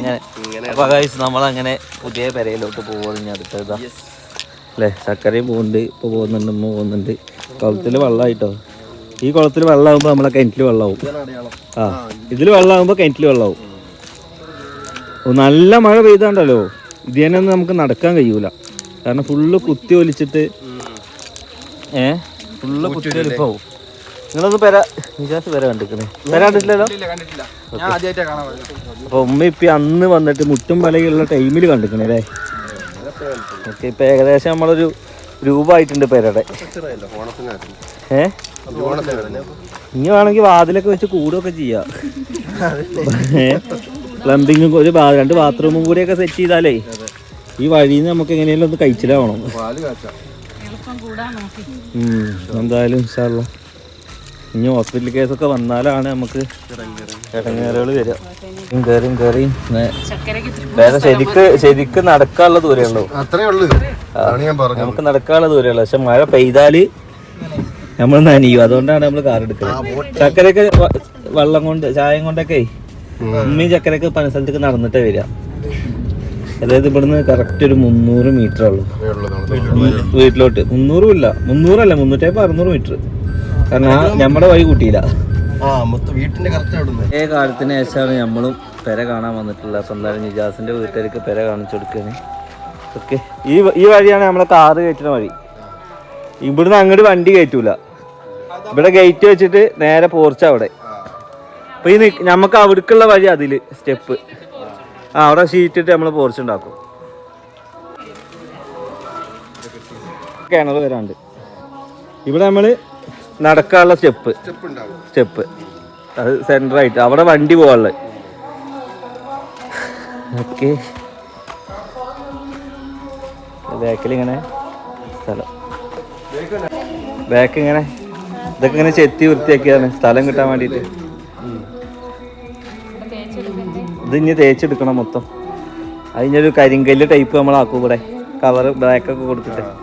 ഇങ്ങനെ. അപ്പൊ ഗൈസ് നമ്മളങ്ങനെ പുതിയ പെരയിലോട്ട് പോകുന്നു അടുത്തതാ. അല്ലേ? ചക്കരയും പോകുന്നുണ്ട് ഇപ്പൊ പോകുന്നുണ്ട് ഉമ്മ പോകുന്നുണ്ട്. കുളത്തിൽ വെള്ളമായിട്ടോ ഈ കുളത്തിൽ വെള്ളമാകുമ്പോ നമ്മളെ കിണറ്റിൽ വെള്ളമാവും ആ ഇതിൽ വെള്ളമാകുമ്പോ കിണറ്റിൽ വെള്ളമാവും നല്ല മഴ പെയ്താണ്ടല്ലോ? ഇത് തന്നെ ഒന്നും നമുക്ക് നടക്കാൻ കഴിയൂല. കാരണം ഫുള്ള് കുത്തി ഒലിച്ചിട്ട് ഏ? ഫുള്ള് കുത്തി ഒലിപ്പാവും. നിങ്ങളൊന്ന് പെര നിജാസ് പെര കണ്ടിക്കണേ പെര കണ്ടിട്ടില്ലല്ലോ? ഞാൻ ആദ്യമായിട്ടാണ് കാണാൻ പോയത്. അപ്പൊ ഉമ്മ ഇപ്പൊ അന്ന് വന്നിട്ട് മുട്ടും പലയുള്ള ടൈമിൽ കണ്ടിക്കണേ അല്ലേ? ഓക്കെ ഇപ്പൊ ഏകദേശം നമ്മളൊരു രൂപമായിട്ടുണ്ട് പെരയുടെ. ഏ? ഇനി വേണമെങ്കിൽ വാതിലൊക്കെ വെച്ച് കൂടുകയൊക്കെ ചെയ്യാം. പ്ലംബിങ്ങും ഒരു രണ്ട് ബാത്റൂമും കൂടി ഒക്കെ സെറ്റ് ചെയ്താലേ ഈ വഴിയിൽ നിന്ന് നമുക്ക് എങ്ങനെയാലും ഒന്ന് കഴിച്ചിലാവണം. എന്തായാലും ഇൻഷാല്ലാ. ഇനി ഹോസ്പിറ്റൽ കേസൊക്കെ വന്നാലാണ് നമുക്ക് ഇടങ്ങേറുകൾ വരിക. കയറിയും കയറിയും. വേറെ ശരിക്ക് ശരിക്ക് നടക്കാനുള്ള ദൂരേ ഉള്ളൂ. അത്രേ ഉള്ളു നമുക്ക് നടക്കാനുള്ള ദൂരേ ഉള്ളൂ. പക്ഷെ മഴ പെയ്താൽ നമ്മൾ നനയും. അതുകൊണ്ടാണ് നമ്മൾ കാർ എടുക്കുന്നത് ചക്കരയൊക്കെ വെള്ളം കൊണ്ട് ചായം കൊണ്ടൊക്കെ ഉമ്മയും ചക്കരയൊക്കെ പല സ്ഥലത്തേക്ക് നടന്നിട്ടേ വരിക. അതായത് ഇവിടുന്ന് കറക്റ്റ് ഒരു മുന്നൂറ് മീറ്റർ ഉള്ളൂ. വീട്ടിലോട്ട്. മുന്നൂറും ഇല്ല. മുന്നൂറല്ല മുന്നൂറ്റി അറുന്നൂറ് മീറ്റർ കാരണം നമ്മുടെ വഴി കൂട്ടിയില്ല. ആ മൊത്തം വീട്ടിന്റെ കറക്റ്റ് അവിടെ ഏ കാലത്തിന് ശേഷമാണ് നമ്മളും പെര കാണാൻ വന്നിട്ടുള്ളത് സ്വന്തം നിജാസിന്റെ വീട്ടുകാർക്ക് പെര കാണിച്ചു കൊടുക്കുകയാണ് ഓക്കെ. ഈ ഈ വഴിയാണ് നമ്മളെ കാറ് കയറ്റുന്ന വഴി. ഇവിടുന്ന് അങ്ങോട്ട് വണ്ടി കയറ്റൂല. ഇവിടെ ഗേറ്റ് വെച്ചിട്ട് നേരെ പോർച്ച അവിടെ. അപ്പൊ ഈ നമുക്ക് അവിടേക്കുള്ള വഴി അതിൽ സ്റ്റെപ്പ് ആ അവിടെ ഷീറ്റ് ഇട്ട് നമ്മൾ പോർച്ച ഉണ്ടാക്കും. കിണർ വരാണ്ട്. ഇവിടെ നമ്മൾ നടക്കാനുള്ള സ്റ്റെപ്പ്. സ്റ്റെപ്പ്. അത് സെന്ററായിട്ട്. അവിടെ വണ്ടി പോകാനുള്ളത്. ഓക്കെ. ബാക്കിൽ ഇങ്ങനെ സ്ഥലം. ബാക്ക് ഇങ്ങനെ ഇതൊക്കെ ഇങ്ങനെ ചെത്തി വൃത്തിയാക്കിയതാണ്. സ്ഥലം കിട്ടാൻ വേണ്ടിയിട്ട്. ഇത് ഇനി തേച്ചെടുക്കണം മൊത്തം. അതിനൊരു കരിങ്കല്ല് ടൈപ്പ് നമ്മളാക്കും ഇവിടെ. കവർ ബ്ലാക്കൊക്കെ കൊടുത്തിട്ട്.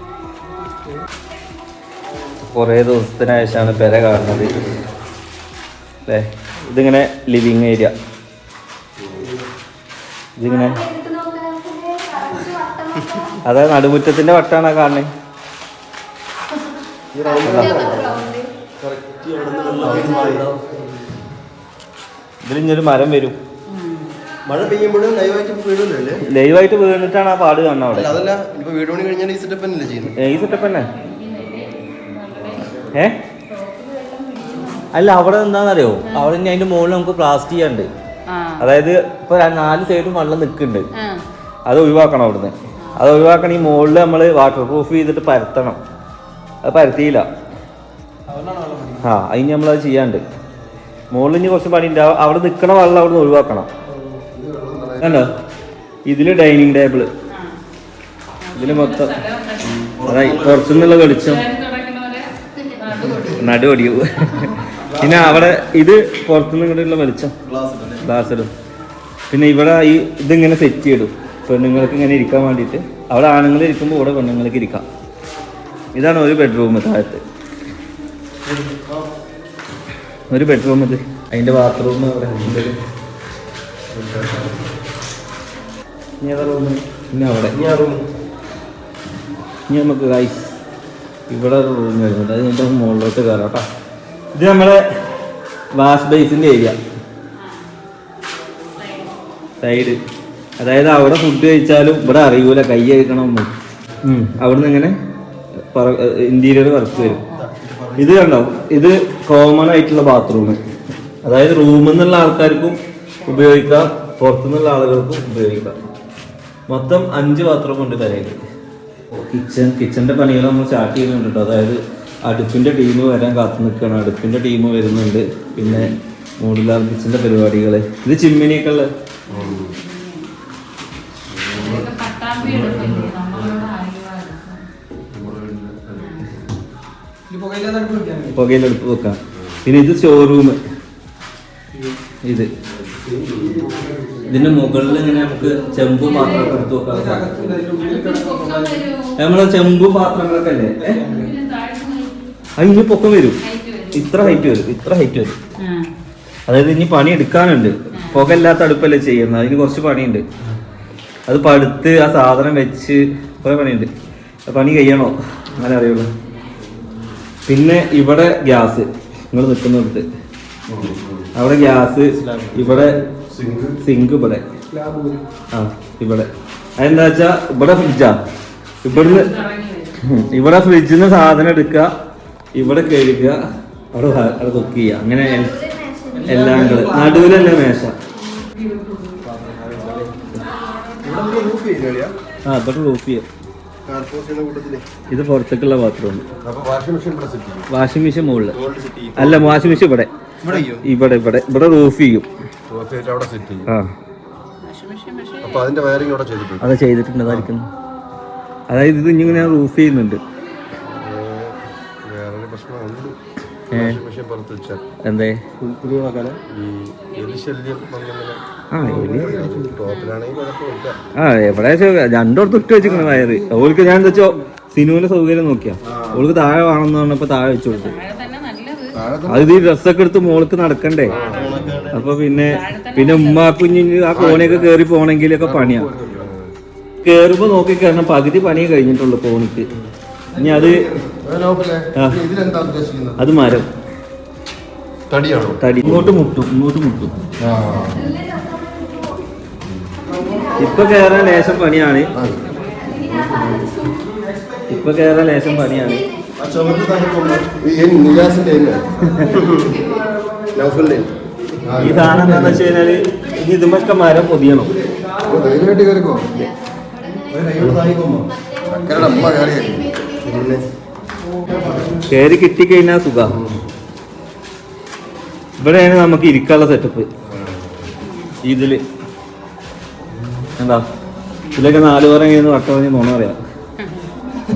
കുറേ ദിവസത്തിന് ശേഷമാണ് പെര കാണുന്നത്. അല്ലേ ഇതിങ്ങനെ ലിവിങ് ഏരിയ ഇതിങ്ങനെ അതെ നടുമുറ്റത്തിന്റെ വട്ടാണ് കാണുന്നത് ഇതിലിഞ്ഞൊരു മരം വരും. മഴ പെയ്യുമ്പോഴും ലൈവായിട്ട് വീടുന്നില്ലേ ലൈവായിട്ട് വീണിട്ടാണ് ആ പാട് കാണുന്നത് അവിടെ. അതല്ല ഇപ്പൊ വീട് പണി കഴിഞ്ഞാൽ ഈ സെറ്റപ്പ് തന്നെയല്ലേ ചെയ്യുന്നത്? ഏ, ഈ സെറ്റപ്പ് തന്നെ. ഏ? അല്ല അവിടെ എന്താണെന്നറിയോ അവിടെ ഇനി അതിന്റെ മുകളിൽ നമുക്ക് പ്ലാസ്റ്റിക് ചെയ്യാണ്ട് അതായത് ഇപ്പൊ നാല് സൈഡും വെള്ളം നിൽക്കുന്നുണ്ട്. അത് ഒഴിവാക്കണം അവിടുന്ന്. അത് ഒഴിവാക്കണം ഈ മുകളിൽ നമ്മൾ വാട്ടർ പ്രൂഫ് ചെയ്തിട്ട് പരത്തണം. അത് പരത്തിയില്ല. ആ അതിന് നമ്മളത് ചെയ്യാണ്ട് മുകളിൽ ഇനി കുറച്ച് പണി ഉണ്ട് അവിടെ നിൽക്കണ വെള്ളം അവിടെ നിന്ന് ഒഴിവാക്കണം. കണ്ടോ? ഇതിൽ ഡൈനിങ് ടേബിൾ ഇതിൽ മൊത്തം. അതായത് പുറത്തുനിന്നുള്ള വെളിച്ചം. നടുവടിയു പിന്നെ അവിടെ ഇത് പുറത്തുനിന്ന് ഇങ്ങോട്ടുള്ള വെളിച്ചം? ഗ്ലാസ് ഇടും പിന്നെ ഇവിടെ ഈ ഇതിങ്ങനെ സെറ്റ് ചെയ്തു പെണ്ണുങ്ങൾക്ക് ഇങ്ങനെ ഇരിക്കാൻ വേണ്ടിയിട്ട്. അവിടെ ആണുങ്ങൾ ഇരിക്കുമ്പോൾ ഇവിടെ പെണ്ണുങ്ങൾക്ക് ഇരിക്കാം. ഇതാണ് ഒരു ബെഡ്റൂം താഴത്ത്. ഒരു ബെഡ്റൂം ഇത്. അതിന്റെ ബാത്റൂം അവിടെ. ഇനി അവിടെ. ഇനി നമുക്ക് ഗൈസ് ഇവിടെ റൂം വരുന്നുണ്ട് അത് കഴിഞ്ഞിട്ട് മുകളിലോട്ട് കയറാം കേട്ടോ. ഇത് നമ്മുടെ വാഷ് ബേസിന്റെ ഏരിയ സൈഡ് അതായത് അവിടെ ഫുഡ് കഴിച്ചാലും ഇവിടെ അറിയൂല. കൈ കഴിക്കണമെന്നും അവിടുന്ന് ഇങ്ങനെ ഇന്റീരിയർ വർക്ക് വരും. ഇത് കണ്ടോ? ഇത് കോമൺ ആയിട്ടുള്ള ബാത്റൂം അതായത് റൂമിൽ നിന്നുള്ള ആൾക്കാർക്കും ഉപയോഗിക്കാം പുറത്തുനിന്നുള്ള ആളുകൾക്കും ഉപയോഗിക്കാം. മൊത്തം അഞ്ച് ബാത്റൂം ഉണ്ട് കരയിൽ കിച്ചൺ കിച്ചന്റെ പണികൾ നമ്മൾ സ്റ്റാർട്ട് ചെയ്യുന്നുണ്ട് കേട്ടോ അതായത് അടുപ്പിന്റെ ടീം വരാൻ കാത്തു നിൽക്കുകയാണ് അടുപ്പിന്റെ ടീം വരുന്നുണ്ട്. പിന്നെ മോഡുലാർ കിച്ചന്റെ പരിപാടികൾ ഇത് ചിമ്മിനിയൊക്കെ ഉള്ള പുകയിലെടുപ്പ് വെക്കാം. പിന്നെ ഇത് ഷോറൂം ഇത്. ഇതിന്റെ മുകളിൽ ഇങ്ങനെ നമുക്ക് ചെമ്പ് പാത്രം എടുത്ത് വെക്കാൻ നമ്മളെ ചെമ്പ് പാത്രങ്ങളൊക്കെ അല്ലേ? അതിന് ആ ഇനി പൊക്കം വരും. ഇത്ര ഹൈറ്റ് വരും. ഇത്ര ഹൈറ്റ് വരും. അതായത് ഇനി പണി എടുക്കാനുണ്ട്. പുകയില്ലാത്ത അടുപ്പല്ലേ ചെയ്യുന്നത്. അതിന് കുറച്ച് പണിയുണ്ട്. അത് പടുത്ത് ആ സാധനം വെച്ച് കുറെ പണിയുണ്ട്. ആ പണി കഴിയണോ? അങ്ങനെ അറിയുള്ളൂ. പിന്നെ ഇവിടെ ഗ്യാസ്. നിങ്ങൾ നിൽക്കുന്നിടത്ത്. അവിടെ ഗ്യാസ് ഇവിടെ സിങ്ക്. ഇവിടെ. ആ ഇവിടെ. അതെന്താ വെച്ചാ ഇവിടെ ഫ്രിഡ്ജാ ഇവിടുന്ന് ഇവിടെ ഫ്രിഡ്ജിൽ നിന്ന് സാധനം എടുക്കുക. ഇവിടെ കഴുകുക. അവിടെ അവിടെ കുക്ക് ചെയ്യുക. അങ്ങനെ എല്ലാം നടുവിലല്ലേ മേശ. ആ ഇവിടെ റൂഫ് ചെയ്യാം. ഇത് പുറത്തേക്കുള്ള ബാത്റൂം വാഷിംഗ് മെഷീൻ മുകളിൽ അല്ല വാഷിംഗ് മെഷീൻ ഇവിടെ. ഇവിടെ ഇവിടെ ഇവിടെ. റൂഫ് ചെയ്യും. അവിടെ സെറ്റ് ചെയ്യും. അപ്പൊ അതിന്റെ വയറിംഗ് അവിടെ ചെയ്തിട്ടുണ്ട്. അത് ചെയ്തിട്ടുണ്ട് അതായത് ഇത് ഇങ്ങനെ റൂഫ് ചെയ്യുന്നുണ്ട്. വേറൊരു പ്രശ്നമുണ്ട്. ഏ. വാഷിംഗ് മെഷീൻ പുറത്ത് വെച്ചാൽ. എന്തേ? ഈ ആ എലി ടോപ്പിലാണെങ്കിൽ കുഴപ്പമില്ല. ആ എവിടെ രണ്ടോടത്ത് ഇട്ട് വെച്ചിരിക്കണ വയറ്. ഓൾക്ക് ഞാൻ എന്താ വെച്ചോ സിനുവിന്റെ സൗകര്യം നോക്കിയാ. ഓൾക്ക് താഴെ വേണമെന്ന് പറഞ്ഞപ്പോ താഴെ വെച്ചു കൊടുത്തു. അത് ഈ ഡ്രസ്സൊക്കെ എടുത്ത് മോൾക്ക് നടക്കണ്ടേ? അപ്പൊ പിന്നെ പിന്നെ ഉമ്മ കുഞ്ഞു ആ കോണിയൊക്കെ കേറി പോണെങ്കിലൊക്കെ പണിയാ. കേറുമ്പോ നോക്കി കാരണം പകുതി പണി കഴിഞ്ഞിട്ടുള്ളു കോണിക്ക് ഇനി അത് ആ. ഇതിലെന്താ ഉദ്ദേശിക്കുന്നത് അത് മരം. തടിയാണോ? തടി. ഇങ്ങോട്ട് മുട്ടും ഇങ്ങോട്ട് മുട്ടും. ഇപ്പൊ കേറാൻ ലേശം പണിയാണ്. ഇപ്പൊ കേറാൻ ലേശം പണിയാണ്. ആ ചുമട്ട് തണുക്കുമ്പോ ഈ നൗഫലിന്റെ. ഈ സാധനം എന്താന്ന് വെച്ച് കഴിഞ്ഞാൽ ഇനി ഇതുമൊക്കെ മരം പൊതിയണം. ധൈര്യമായിട്ട് കയറിക്കോ അക്കരുടെ അമ്മ കയറി കയറി കിട്ടിക്കഴിഞ്ഞാൽ സുഖ. ഇവിടെയാണ് നമുക്ക് ഇരിക്കാനുള്ള സെറ്റപ്പ് ഇതിൽ. എന്താ ഇതിലൊക്കെ നാല് പേരെ വട്ടം പറഞ്ഞ് നോണ പറയാം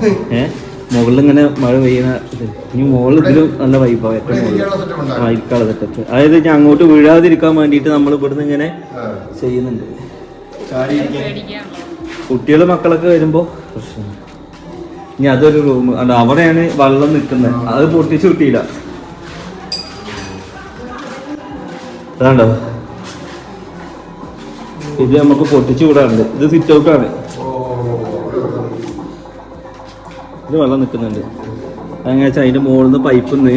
ഏ? മുകളിൽ ഇങ്ങനെ മഴ പെയ്യുന്ന. ഇനി മുകളിൽ ഇതിലും നല്ല വൈബാണ് ഏറ്റവും മുകളിൽ ഇരിക്കാനുള്ള സെറ്റപ്പ് അതായത് ഞാൻ അങ്ങോട്ട് വീഴാതിരിക്കാൻ വേണ്ടിയിട്ട് നമ്മൾ ഇവിടുന്ന് ഇങ്ങനെ. ചെയ്യുന്നുണ്ട്. കുട്ടികളും മക്കളൊക്കെ വരുമ്പോ പ്രശ്നം. ഇനി അതൊരു റൂം അല്ല അവിടെയാണ് വെള്ളം നിൽക്കുന്നത്. അത് പൊട്ടിച്ചു കിട്ടിയില്ല അതാണ്ടോ? ഇത് നമുക്ക് പൊട്ടിച്ചു വിടാറുണ്ട്. ഇത് സിറ്റ് ഔട്ടാണ് ഇത് വെള്ളം നിൽക്കുന്നുണ്ട്. അങ്ങനെ വെച്ചാൽ അതിന്റെ മുകളിൽ നിന്ന് പൈപ്പിൽ നിന്ന്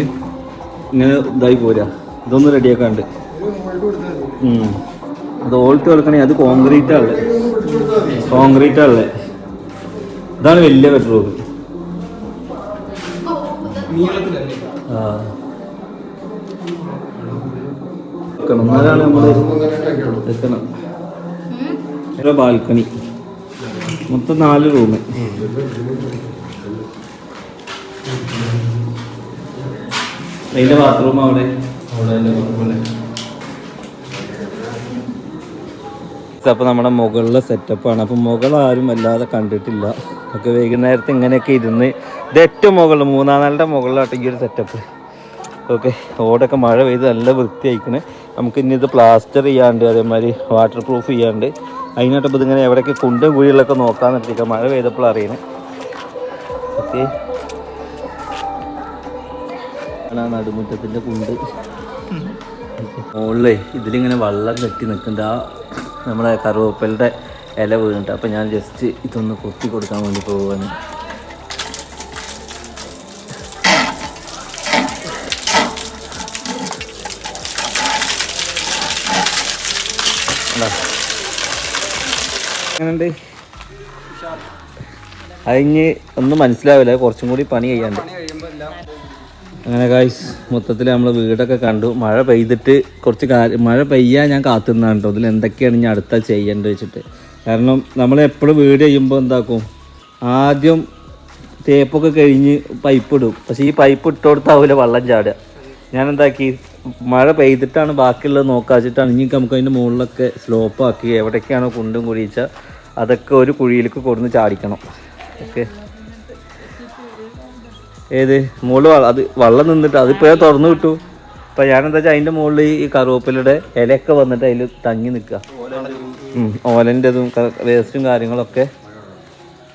ഇങ്ങനെ ഇതായി പോരാ. ഇതൊന്ന് റെഡിയാക്കാണ്ട്. അത് ഓൾട്ട് കിടക്കണേ അത് കോൺക്രീറ്റ് ആണല്ലേ കോൺക്രീറ്റ് ആണല്ലേ ഇതാണ് വലിയ ബെഡ്റൂം ആ. വെക്കണം. എന്നാലാണ് നമ്മൾ വെക്കണം. ഇവിടെ ബാൽക്കണി മൊത്തം നാല് റൂം അതിന്റെ ബാത്റൂം അവിടെ. അപ്പൊ നമ്മുടെ മുകളിലെ സെറ്റപ്പാണ് അപ്പൊ മുകൾ ആരും അല്ലാതെ കണ്ടിട്ടില്ല. ഒക്കെ വൈകുന്നേരത്ത് ഇങ്ങനെയൊക്കെ ഇരുന്ന് ഇത് ഏറ്റവും മുകളിൽ മൂന്നാം നാളിന്റെ മുകളിലാട്ടെ ഈ ഒരു സെറ്റപ്പ് ഓക്കെ ഓടൊക്കെ മഴ പെയ്ത് നല്ല വൃത്തിയായിക്കണ്. നമുക്ക് ഇനി ഇത് പ്ലാസ്റ്റർ ചെയ്യാണ്ട് അതേമാതിരി വാട്ടർ പ്രൂഫ് ചെയ്യാണ്ട് അതിനായിട്ട് ഇപ്പോൾ ഇതിങ്ങനെ എവിടെയൊക്കെ കുണ്ടും കുഴികളൊക്കെ നോക്കാൻ നിർത്തിക്കാം മഴ പെയ്തപ്പോൾ അറിയണേ. ഓക്കെ. ആ നടുമുറ്റത്തിന്റെ കുണ്ട്. മുകളിലേ ഇതിലിങ്ങനെ വള്ളം കെട്ടി നിൽക്കുന്നുണ്ട്. ആ നമ്മുടെ കറുവപ്പലിന്റെ ഇല വീണിട്ട്. അപ്പം ഞാൻ ജസ്റ്റ് ഇതൊന്ന് കൊത്തി കൊടുക്കാൻ വേണ്ടി പോവാണ് അതിന് ഒന്നും മനസ്സിലാവില്ല. കുറച്ചും കൂടി പണി ചെയ്യാണ്ട് അങ്ങനെ ഗായ്സ് മൊത്തത്തിൽ നമ്മൾ വീടൊക്കെ കണ്ടു. മഴ പെയ്തിട്ട് കുറച്ച് കാര്യം മഴ പെയ്യാൻ ഞാൻ കാത്തുനിന്നാണ് കേട്ടോ ഇതിൽ എന്തൊക്കെയാണ് ഞാൻ അടുത്ത ചെയ്യേണ്ടത് വെച്ചിട്ട്. കാരണം നമ്മൾ എപ്പോഴും വീട് ചെയ്യുമ്പോൾ എന്താക്കും? ആദ്യം തേപ്പൊക്കെ കഴിഞ്ഞ് പൈപ്പ് ഇടും. പക്ഷേ ഈ പൈപ്പ് ഇട്ട് കൊടുത്താവില്ല വെള്ളം ചാടുക. ഞാൻ എന്താക്കി മഴ പെയ്തിട്ടാണ് ബാക്കിയുള്ളത് നോക്കാച്ചിട്ടാണ് ഇനി നമുക്ക് അതിന്റെ മുകളിലൊക്കെ സ്ലോപ്പ് ആക്കി എവിടേക്കാണോ കുണ്ടും കുഴിച്ച അതൊക്കെ ഒരു കുഴിയിലേക്ക് കൊടുന്ന് ചാടിക്കണം. ഓക്കെ. ഏത്? മുകളിൽ അത് വെള്ളം നിന്നിട്ട് അതിപ്പോ തുറന്നു വിട്ടു. അപ്പൊ ഞാനെന്താ എന്താ വെച്ചാൽ അതിന്റെ മുകളിൽ ഈ കറുവപ്പിലയുടെ ഇലയൊക്കെ വന്നിട്ട് അതിൽ തങ്ങി നിൽക്കുക ഓലന്റെതും വേസ്റ്റും കാര്യങ്ങളൊക്കെ.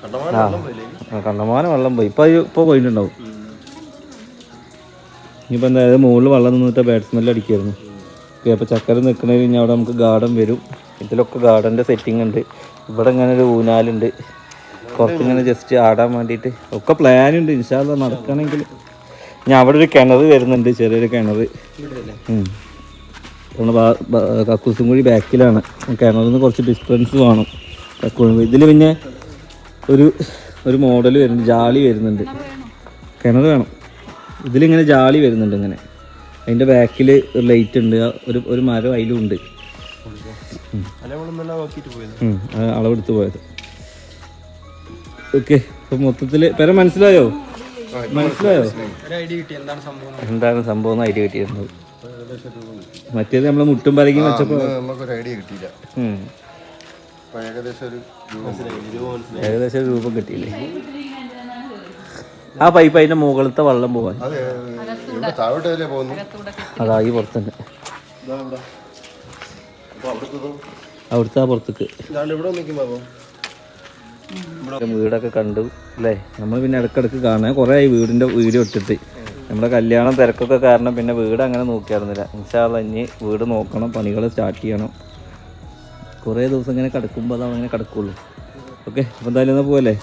ആ കണ്ടമാനം വെള്ളം പോയി. ഇപ്പൊ ഇപ്പൊ പോയിട്ടുണ്ടാവും. ഇനിയിപ്പോ എന്തായാലും മുകളിൽ വെള്ളം നിന്നിട്ട് ബാഡ് സ്മെല്ല് അടിക്കായിരുന്നു. അപ്പോൾ ചക്കര നിൽക്കണ കഴിഞ്ഞാൽ അവിടെ നമുക്ക് ഗാർഡൻ വരും. ഇതിലൊക്കെ ഗാർഡന്റെ സെറ്റിംഗ് ഉണ്ട്. ഇവിടെ ഇങ്ങനെ ഒരു ഊനാലുണ്ട്. പുറത്തിങ്ങനെ ജസ്റ്റ് ആടാൻ വേണ്ടിയിട്ട്. ഒക്കെ പ്ലാൻ ഉണ്ട്. ഇൻഷാല്ല നടക്കണമെങ്കിൽ ഞാൻ അവിടെ ഒരു കിണർ വരുന്നുണ്ട്. ചെറിയൊരു കിണർ കക്കൂസും കൂടി ബാക്കിലാണ്. കിണറിൽ കുറച്ച് ഡിസ്റ്റൻസ് വേണം. കക്കൂസും. ഇതിൽ പിന്നെ ഒരു ഒരു മോഡൽ വരുന്നുണ്ട്. ജാളി വരുന്നുണ്ട്. കിണർ വേണം. ഇതിലിങ്ങനെ ജാളി വരുന്നുണ്ട് ഇങ്ങനെ. അതിന്റെ ബാക്കിൽ ഒരു ലൈറ്റ് ഉണ്ട്. ഒരു ഒരു മരം അതിലും ഉണ്ട് അളവെടുത്ത് പോയത്. ഓക്കെ മൊത്തത്തിൽ പേരെ മനസ്സിലായോ? മനസ്സിലായോ? എന്താണ് സംഭവം ഐഡിയ കിട്ടിയിരുന്നത് മറ്റേത് നമ്മളെ മുട്ടും പരക്കും വെച്ചപ്പോ നമുക്കൊരു ഐഡിയ കിട്ടിയില്ല. ഏകദേശം രൂപം കിട്ടിയില്ലേ? ആ പൈപ്പ് അതിന്റെ മുകളിലത്തെ വെള്ളം പോവാൻ. അതെ അതായി പുറത്തുണ്ട് അപ്പൊ അവിടുത്തെ ആ പുറത്തേക്ക്. വീടൊക്കെ കണ്ടു അല്ലേ? നമ്മൾ പിന്നെ ഇടക്കിടക്ക് കാണാൻ കുറേ ആയി വീഡിയോ ഇട്ടിട്ട്. നമ്മുടെ കല്യാണം തിരക്കൊക്കെ കാരണം പിന്നെ വീട് അങ്ങനെ നോക്കിയായിരുന്നില്ല. ഇൻഷാല്ല ഇനി വീട് നോക്കണം പണികൾ സ്റ്റാർട്ട് ചെയ്യണം. കുറേ ദിവസം ഇങ്ങനെ കിടക്കുമ്പോൾ അതാണ് അങ്ങനെ കിടക്കുള്ളൂ. ഓക്കെ അപ്പോൾ എന്തായാലും എന്നാൽ പോവല്ലേ?